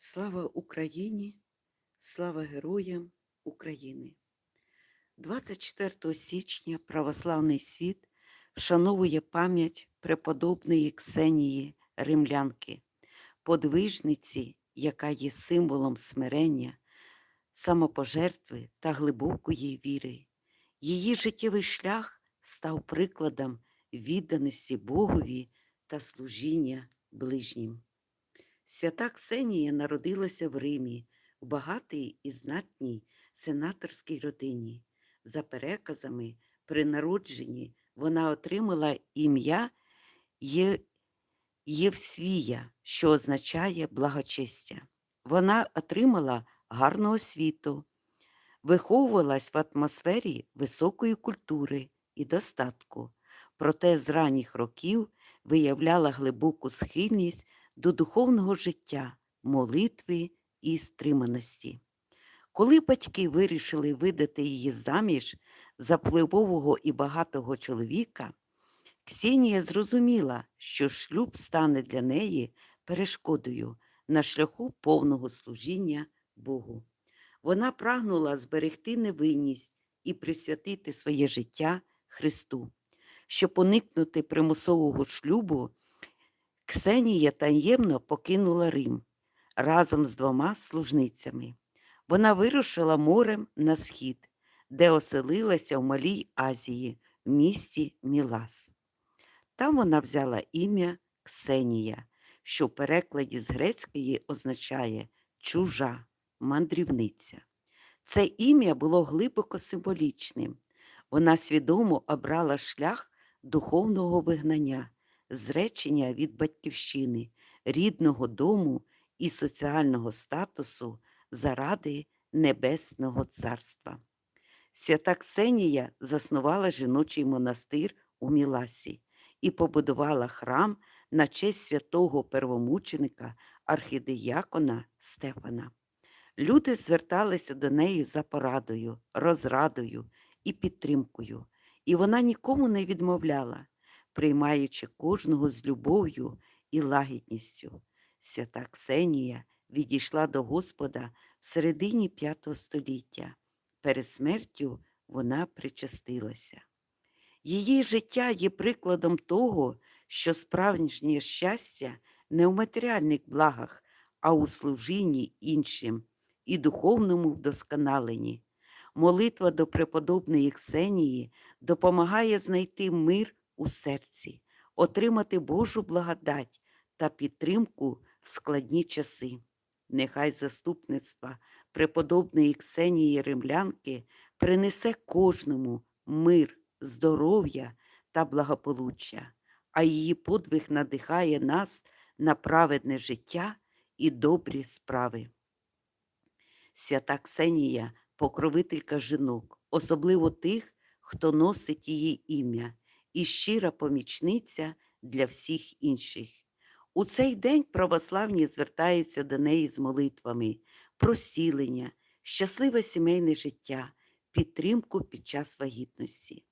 Слава Україні, слава героям України. 24 січня православний світ вшановує пам'ять преподобної Ксенії Римлянки, подвижниці, яка є символом смирення, самопожертви та глибокої віри. Її життєвий шлях став прикладом відданості Богові та служіння ближнім. Свята Ксенія народилася в Римі в багатій і знатній сенаторській родині. За переказами, при народженні вона отримала ім'я Є... Євсвія, що означає благочестя. Вона отримала гарну освіту, виховувалась в атмосфері високої культури і достатку, проте з ранніх років виявляла глибоку схильність до духовного життя, молитви і стриманості. Коли батьки вирішили видати її заміж за впливового і багатого чоловіка, Ксенія зрозуміла, що шлюб стане для неї перешкодою на шляху повного служіння Богу. Вона прагнула зберегти невинність і присвятити своє життя Христу. Щоб уникнути примусового шлюбу, Ксенія таємно покинула Рим разом з двома служницями. Вона вирушила морем на схід, де оселилася в Малій Азії, в місті Мілас. Там вона взяла ім'я Ксенія, що в перекладі з грецької означає чужа, мандрівниця. Це ім'я було глибоко символічним. Вона свідомо обрала шлях духовного вигнання, зречення від батьківщини, рідного дому і соціального статусу заради Небесного Царства. Свята Ксенія заснувала жіночий монастир у Міласі і побудувала храм на честь святого первомученика архідеякона Стефана. Люди зверталися до неї за порадою, розрадою і підтримкою, і вона нікому не відмовляла, приймаючи кожного з любов'ю і лагідністю. Свята Ксенія відійшла до Господа в середині V століття. Перед смертю вона причастилася. Її життя є прикладом того, що справжнє щастя не в матеріальних благах, а у служінні іншим і духовному вдосконаленні. Молитва до преподобної Ксенії допомагає знайти мир у серці, отримати Божу благодать та підтримку в складні часи. Нехай заступництва преподобної Ксенії Римлянки принесе кожному мир, здоров'я та благополуччя, а її подвиг надихає нас на праведне життя і добрі справи. Свята Ксенія покровителька жінок, особливо тих, хто носить її ім'я, і щира помічниця для всіх інших. У цей день православні звертаються до неї з молитвами про зцілення, щасливе сімейне життя, підтримку під час вагітності.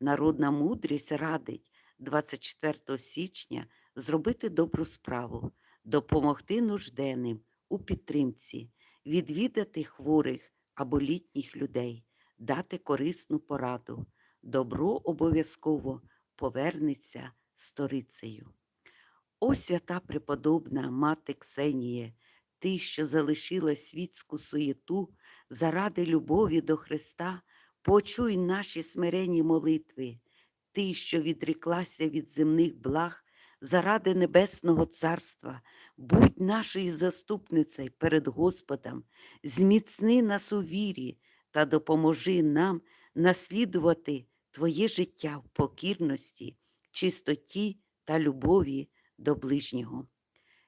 Народна мудрість радить 24 січня зробити добру справу, допомогти нужденним у підтримці, відвідати хворих або літніх людей, дати корисну пораду. Добро обов'язково повернеться сторицею. О свята преподобна мати Ксеніє, ти, що залишила світську суєту заради любові до Христа, почуй наші смиренні молитви, ти, що відреклася від земних благ заради Небесного Царства, будь нашою заступницею перед Господом, зміцни нас у вірі та допоможи нам наслідувати Твоє життя в покірності, чистоті та любові до ближнього.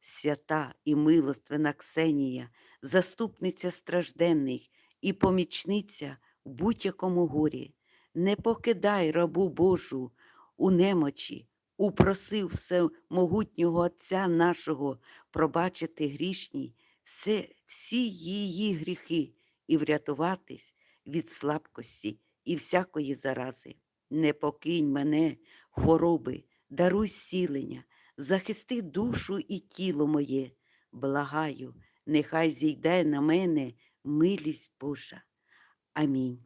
Свята і милостивна Ксенія, заступниця стражденних і помічниця в будь-якому горі, не покидай рабу Божу у немочі, упросив всемогутнього Отця нашого пробачити грішній все, всі її гріхи і врятуватись від слабкості і всякої зарази. Не покинь мене, хвороби, даруй зцілення, захисти душу і тіло моє, благаю, нехай зійде на мене милість Божа. Амінь.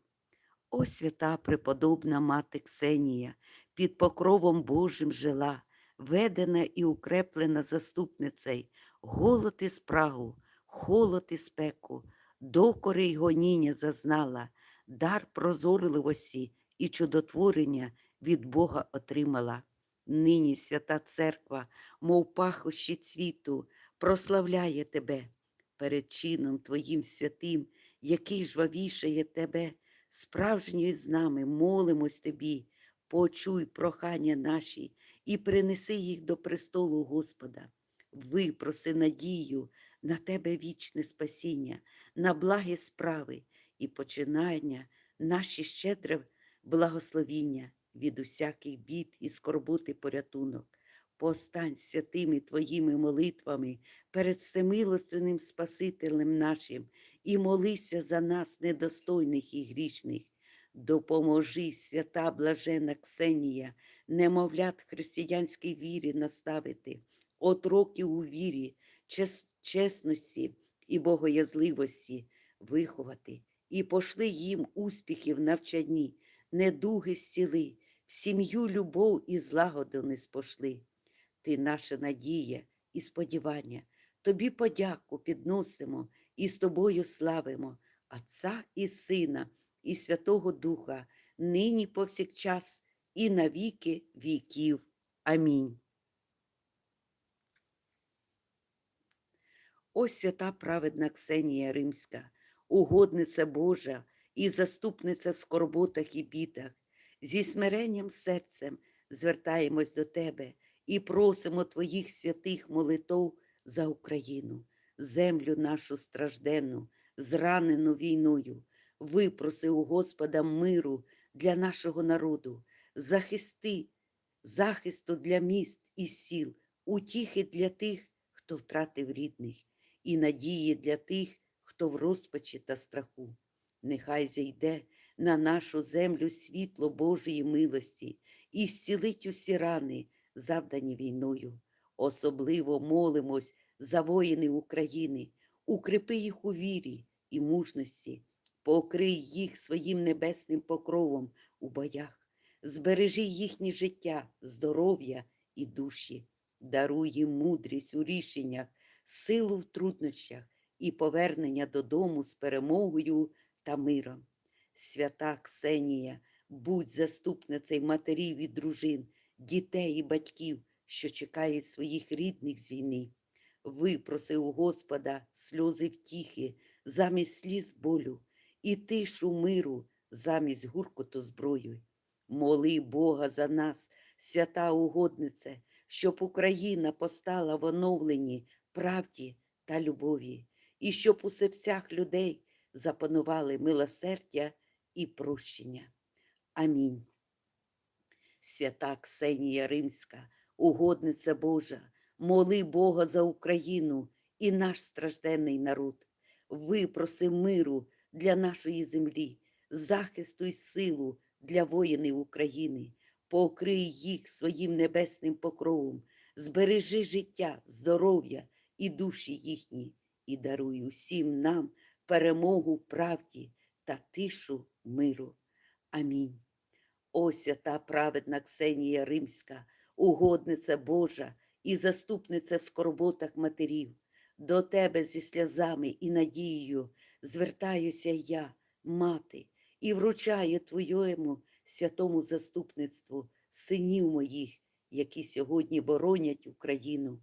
О свята преподобна мати Ксенія, під покровом Божим жила, ведена і укреплена заступницей, голод і спрагу, холод і спеку, докори й гоніння зазнала, дар прозорливості і чудотворення від Бога отримала. Нині свята церква, мов пахощі цвіту, прославляє тебе перед чином Твоїм святим, який жвавішає тебе, справжньої з нами молимось тобі, почуй прохання наші і принеси їх до престолу Господа. Випроси надію на тебе вічне спасіння, на благі справи і починання наші щедре благословіння від усяких бід і скорботи порятунок. Постань святими Твоїми молитвами перед всемилостивним Спасителем нашим і молися за нас, недостойних і грішних. Допоможи, свята блажена Ксенія, немовлят християнській вірі наставити, отроків у вірі, чес- чесності і богоязливості виховати, і пошли їм успіхів в навчанні, недуги зціли, в сім'ю любов і злагоду не спошли. Ти наша надія і сподівання. Тобі подяку підносимо і з тобою славимо Отця і Сина, і Святого Духа, нині повсякчас і на віки віків. Амінь. Ось свята праведна Ксенія Римська, угодниця Божа і заступниця в скорботах і бідах. Зі смиренням серцем звертаємось до Тебе і просимо Твоїх святих молитов за Україну, землю нашу стражденну, зранену війною. Випроси у Господа миру для нашого народу, захисти, захисту для міст і сіл, утіхи для тих, хто втратив рідних, і надії для тих, хто в розпачі та страху. Нехай зійде на нашу землю світло Божої милості і зцілить усі рани, завдані війною. Особливо молимось за воїни України, укріпи їх у вірі і мужності, покрий їх своїм небесним покровом у боях, збережи їхнє життя, здоров'я і душі, даруй їм мудрість у рішеннях, силу в труднощах і повернення додому з перемогою та миром. Свята Ксенія, будь заступницею матерів і дружин, дітей і батьків, що чекають своїх рідних з війни. Випроси у Господа сльози втіхи замість сліз болю і тишу миру замість гуркоту зброю. Моли Бога за нас, свята угоднице, щоб Україна постала в оновленні правді та любові, і щоб у серцях людей запанували милосердя і прощення. Амінь. Свята Ксенія Римська, угодниця Божа, моли Бога за Україну і наш стражденний народ. Випроси миру для нашої землі, захисту й силу для воїнів України, покрий їх своїм небесним покровом, збережи життя, здоров'я і душі їхні, і даруй усім нам перемогу правді та тишу миру. Амінь. О свята праведна Ксенія Римська, угодниця Божа і заступниця в скорботах матерів, до тебе зі сльозами і надією звертаюся я, мати, і вручаю Твоєму святому заступництву синів моїх, які сьогодні боронять Україну.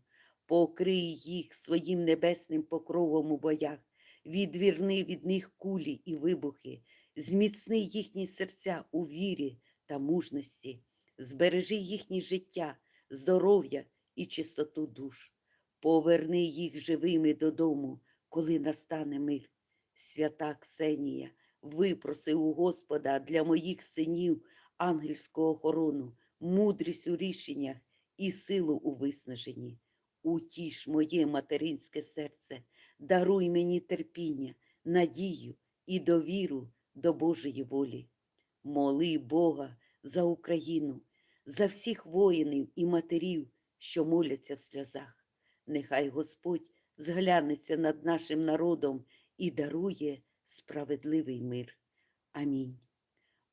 Покрий їх своїм небесним покровом у боях, відвірни від них кулі і вибухи, зміцни їхні серця у вірі та мужності, збережи їхнє життя, здоров'я і чистоту душ. Поверни їх живими додому, коли настане мир. Свята Ксенія, випроси у Господа для моїх синів ангельську охорону, мудрість у рішеннях і силу у виснаженні. Утіш моє материнське серце, даруй мені терпіння, надію і довіру до Божої волі. Моли Бога за Україну, за всіх воїнів і матерів, що моляться в сльозах. Нехай Господь зглянеться над нашим народом і дарує справедливий мир. Амінь.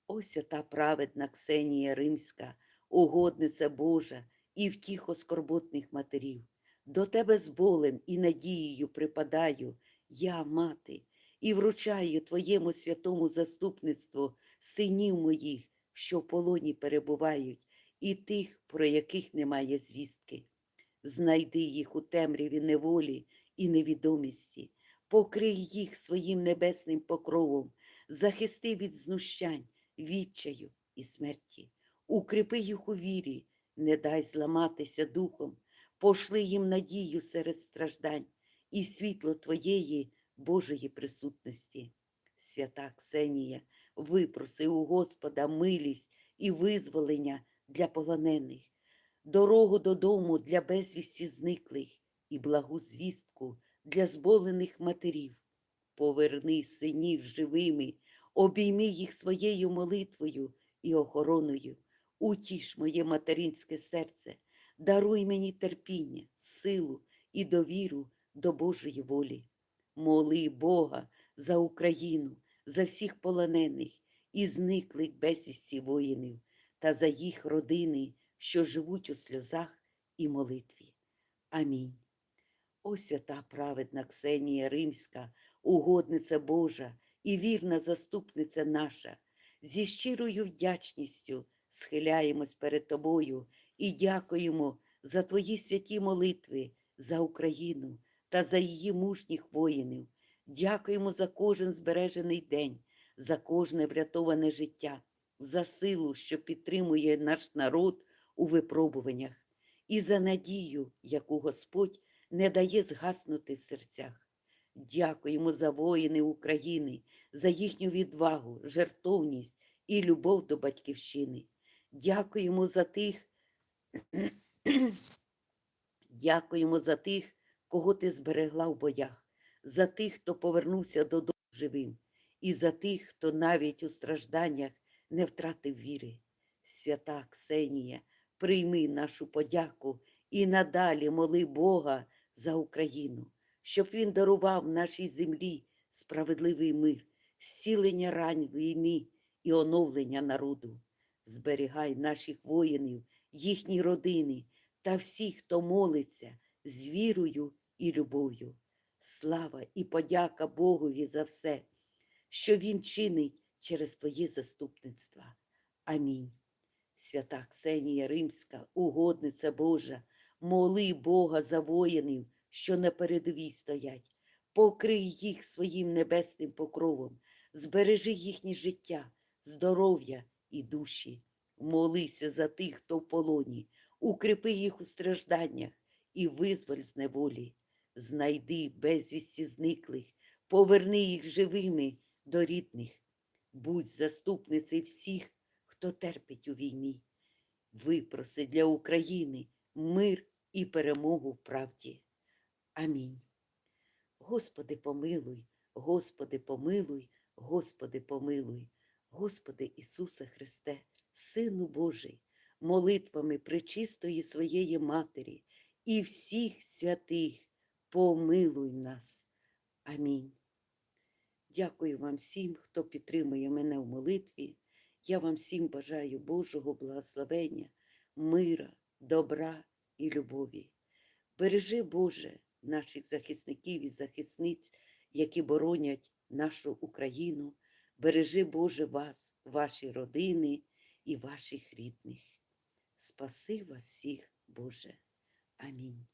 О свята праведна Ксенія Римська, угодниця Божа і втіхо скорботних матерів. До тебе з болем і надією припадаю, я, мати, і вручаю твоєму святому заступництву синів моїх, що в полоні перебувають, і тих, про яких немає звістки. Знайди їх у темряві неволі і невідомості, покрий їх своїм небесним покровом, захисти від знущань, відчаю і смерті, укріпи їх у вірі, не дай зламатися духом, пошли їм надію серед страждань і світло Твоєї Божої присутності. Свята Ксенія, випроси у Господа милість і визволення для полонених, дорогу додому для безвісті зниклих і благу звістку для зболених матерів. Поверни синів живими, обійми їх своєю молитвою і охороною, утіш моє материнське серце, даруй мені терпіння, силу і довіру до Божої волі. Моли Бога за Україну, за всіх полонених і зниклих безвісті воїнів та за їх родини, що живуть у сльозах і молитві. Амінь. О свята праведна Ксенія Римська, угодниця Божа і вірна заступниця наша, зі щирою вдячністю схиляємось перед Тобою і дякуємо за Твої святі молитви, за Україну та за її мужніх воїнів. Дякуємо за кожен збережений день, за кожне врятоване життя, за силу, що підтримує наш народ у випробуваннях, і за надію, яку Господь не дає згаснути в серцях. Дякуємо за воїни України, за їхню відвагу, жертовність і любов до батьківщини. Дякуємо за тих, дякуємо за тих, кого ти зберегла в боях, за тих, хто повернувся додому живим, і за тих, хто навіть у стражданнях не втратив віри. Свята Ксенія, прийми нашу подяку і надалі моли Бога за Україну, щоб Він дарував нашій землі справедливий мир, зцілення рань війни і оновлення народу. Зберігай наших воїнів, їхні родини та всіх, хто молиться з вірою і любов'ю. Слава і подяка Богові за все, що Він чинить через Твоє заступництво. Амінь. Свята Ксенія Римська, угодниця Божа, моли Бога за воїнів, що на передовій стоять, покрий їх своїм небесним покровом, збережи їхнє життя, здоров'я і душі. Молися за тих, хто в полоні, укріпи їх у стражданнях і визволь з неволі. Знайди безвісті зниклих, поверни їх живими до рідних. Будь заступницею всіх, хто терпить у війні. Випроси для України мир і перемогу в правді. Амінь. Господи, помилуй, Господи, помилуй, Господи, помилуй, Господи Ісусе Христе, Сину Божий, молитвами пречистої своєї Матері і всіх святих, помилуй нас. Амінь. Дякую вам всім, хто підтримує мене в молитві. Я вам всім бажаю Божого благословення, мира, добра і любові. Бережи, Боже, наших захисників і захисниць, які боронять нашу Україну. Бережи, Боже, вас, ваші родини і ваших рідних. Спаси вас всіх, Боже. Амінь.